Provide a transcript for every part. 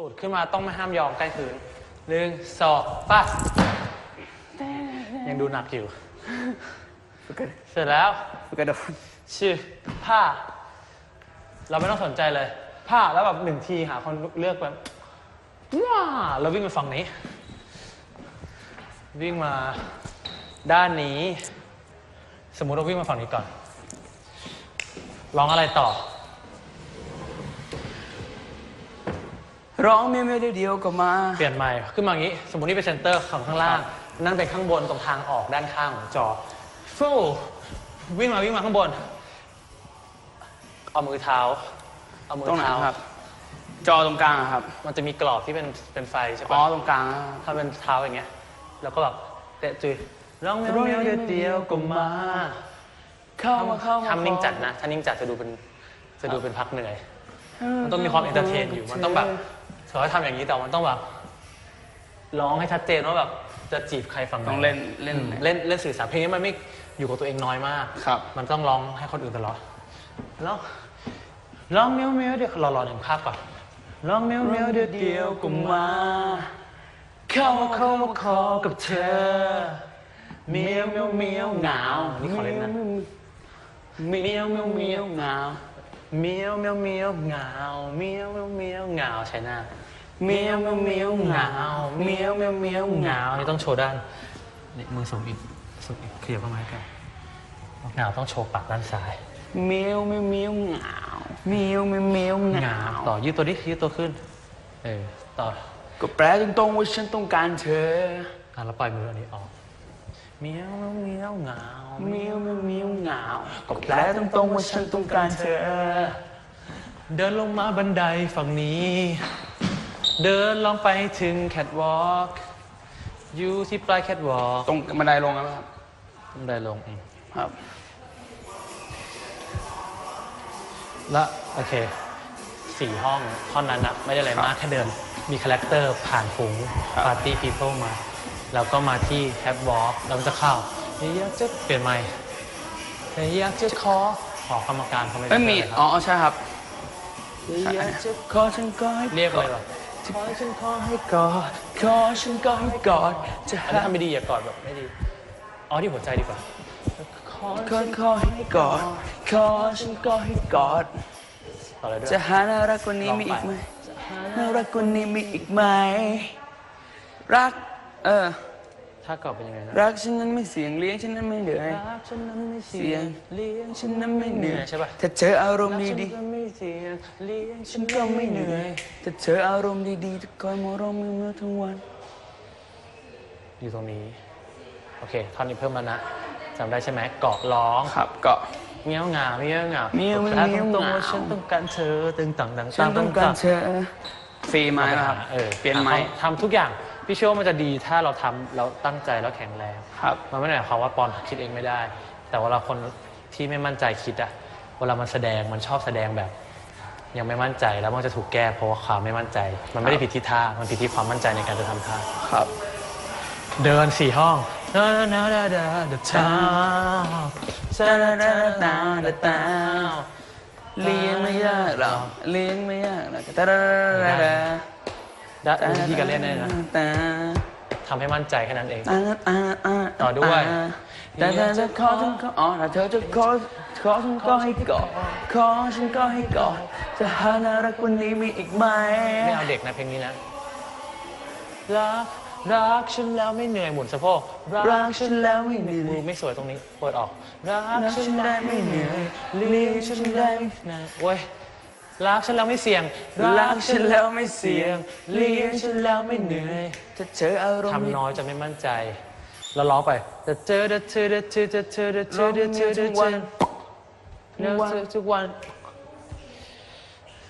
ตูดขึ้นมาต้องไม่ห้ามยอมใกล้พื้นหนึ่งสองป่ะยังดูหนักอยู่ เสร็จแล้วกระโดดชื่อผ้า เราไม่ต้องสนใจเลย ผ้าแล้วแบบหนึ่งทีหาคนเลือกแบบว้าแล้ววิ่งไปฝั่งนี้ วิ่งมาด้านนี้ สมมุติเราวิ่งมาฝั่งนี้ก่อนร้องอะไรต่อ ร้องเมียวเมียวเดียวเดียวก็มา เปลี่ยนใหม่ขึ้นมาอย่างนี้ สมมตินี่เป็นเซนเตอร์ของข้างล่าง นั่นเป็นข้างบนตรงทางออกด้านข้างของจอฟูวิ่งมาวิ่งมาข้างบน เอามือเท้า เอามือตรงไหนเท้า ครับ จอตรงกลางอะครับ มันจะมีกรอบที่เป็นเป็นไฟใช่อ๋อปะตรงกลางอะถ้าเป็นเท้าอย่างเงี้ย แล้วก็แบบเตะจุยร้องเมียวเมียวเดียวเดียวก็มาเข้ามาเข้ามาทำนิ่งจัดนะ ถ้านิ่งจัดจะดูเป็นจะดูเป็นพักเหนื่อย มันต้องมีความเอนเตอร์เทนอยู่ มันต้องแบบ สมมติว่าทำอย่างนี้แต่มันต้องแบบร้องให้ชัดเจนว่าแบบจะจีบใครฝั่งไหนต้องเล่นเล่น เล่นเล่นสื่อสารเพลงนี้มันไม่อยู่กับตัวเองน้อยมาก ครับ มันต้องร้องให้คนอื่นตลอดร้องร้องเมียวเมียวเดี๋ยวรอรอหนึ่งภาพก่อนร้องเมียวเมียวเดียวเดียวก็มาเข้ามาเข้ามาคอกับเธอเมียวเมียวเมียวเหงานี่ขอเล่นนะเมียวเมียวเมียวเหงา เมียวเมียวเมียวเหงาเมียวเมียวเมียวเหงาใช่หน้าเมียวเมียวเมียวเหงาเมียวเมียวเมียวเหงานี่ต้องโชว์ด้านนี่มือสูงอีกสูงอีกขยับเข้ามาใกล้เหงาต้องโชว์ปากด้านซ้ายเมียวเมียวเมียวเหงาเมียวเมียวเมียวเหเหงางาต่อยืดตัวดิยืดตัวขึ้นเออต่อก็แปลตรงๆว่าฉันต้องการเธออะแล้วปล่อยมืออันนี้ออก เมียวเมียวเหงาเมียวเมียวเมียวเหงาก็แปลตรงๆว่าฉันต้องการเธอ เดินลงมาบันไดฝั่งนี้ เดินลองไปถึงแคทวอล์กอยู่ที่ปลายแคทวอล์กตรงบันไดลงนะครับบันไดลงอืมครับ แล้วโอเคสี่ห้องท่อนนั้นอะไม่ได้อะไรมากแค่เดินมีคาแรคเตอร์ผ่านฝูงครับปาร์ตี้พีเพิลมา แล้วก็มาที่แคทวอล์กแล้วมันจะเข้าอยากจะเปลี่ยนใหม่อยากจะขอขอกรรมการเขาไม่ได้ไม่มีเลยครับอ๋อใช่ครับอยากจะขอฉันก็ให้เรียกเลยเหรอขอฉันก็ให้กอดขอฉันก็ให้กอดจะอันนี้ทำไม่ดีอย่ากอดแบบไม่ดีอ๋อที่หัวใจดีกว่าขอขอขอให้กอดขอฉันก็ให้กอดต่อเลยด้วยจะหาน่ารักกว่านี้มีอีกไหมน่ารักกว่านี้มีอีกไหมรัก เออ ถ้ากอดเป็นยังไงนะรักฉันนั้นไม่เสียงเลี้ยงฉันนั้นไม่เหนื่อยรักฉันนั้นไม่เสีเสียยงงเลี้ยงฉันนั้นไม่เหนื่อยใช่ปะถ้าเธออารมณ์ฉันดีก็ไม่เสียงเลี้ยงๆฉันก็ไม่เหนื่อยถ้าเธออารมณ์ดีๆจะคอยมองเราเมื่อทั้งวัน อยู่ตรงนี้ โอเคท่อนนี้เพิ่มแล้วนะจำได้ใช่ไหมเกาะร้อง ครับก็เมี้ยวเหงาเมี้ยวเหงาเมี้ยวแล้วเมี้ยวตรงๆเหงาว่าฉันต้องการเธอตึงตังตังฉันต้องการเธอฟรีไหมเอาปนะครับหาเออเปลี่ยนไหม ทำทุกอย่าง พี่เชื่อว่ามันจะดีถ้าเราทำเราตั้งใจแล้วแข็งแรง ครับ มันไม่ได้หมายความว่าปอนคิดเองไม่ได้ แต่เวลาคนที่ไม่มั่นใจคิดอะเวลามันแสดงมันชอบแสดงแบบ ยังไม่มั่นใจแล้วมันจะถูกแก้เพราะว่าความไม่มั่นใจ มันไม่ได้ผิดที่ท่ามันผิดที่ความมั่นใจในการจะทำท่า ครับ เดินสี่ห้องดาดาดาดาดาดาตาดาดาดาดาดาเลี้ยงไม่ยากหรอกเลี้ยงไม่ยากหรอกตาดาดาดาดาวิธีการเล่นเนี่ยนะทำให้มั่นใจแค่นั้นเอง ต่อด้วยแต่ถ้าจะขอฉันก็อ๋อถ้าเธอจะขอขอฉันก็ให้กอดขอฉันก็ให้กอดจะหาน่ารักว่านี้มีอีกไหมไม่เอาเด็กนะเพลงนี้นะรักรักฉันแล้วไม่เหนื่อยหมุนสะโพกรักฉันแล้วไม่เหนื่อมือไม่สวยตรงนี้เปิดออกรักฉันแล้ได้วไม่เหนื่อยเลี้ยงฉันได้ได้นะโว้ย รักฉันแล้วไม่เสี่ยงรักฉันแล้วไม่เสี่ยงเลี้ยงฉันแล้วไม่เหนื่อยถ้าเธออารมณ์ทำน้อยจะไม่มั่นใจ แล้วร้องไปจะเจอจะเจอจะเจอจะเจอจะเจอจะเจอจะเจอแล้วทุกวัน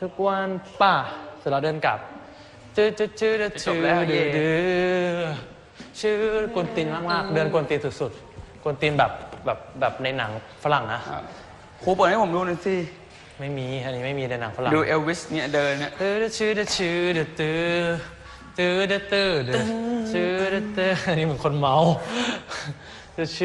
ทุกวันป่ะเสร็จแล้วเดินกลับเจอจะเจอจะเจอดื้อดื้อชื่อกวนตีนมากๆ เดินกวนตีนสุดๆกวนตีนแบบแบบแบบในหนังฝรั่งนะครูเปิดให้ผมดูหน่อยสิ ไม่มี อันนี้ไม่มีในหนังฝรั่งดูเอลวิสเนี่ยเดินเนี่ยเออชื่อชื่อเดือดตื้อตื้อเดือดตื้อเดือดชื่อเดือดตื้ออันนี้เหมือนคนเมาจะชื่อ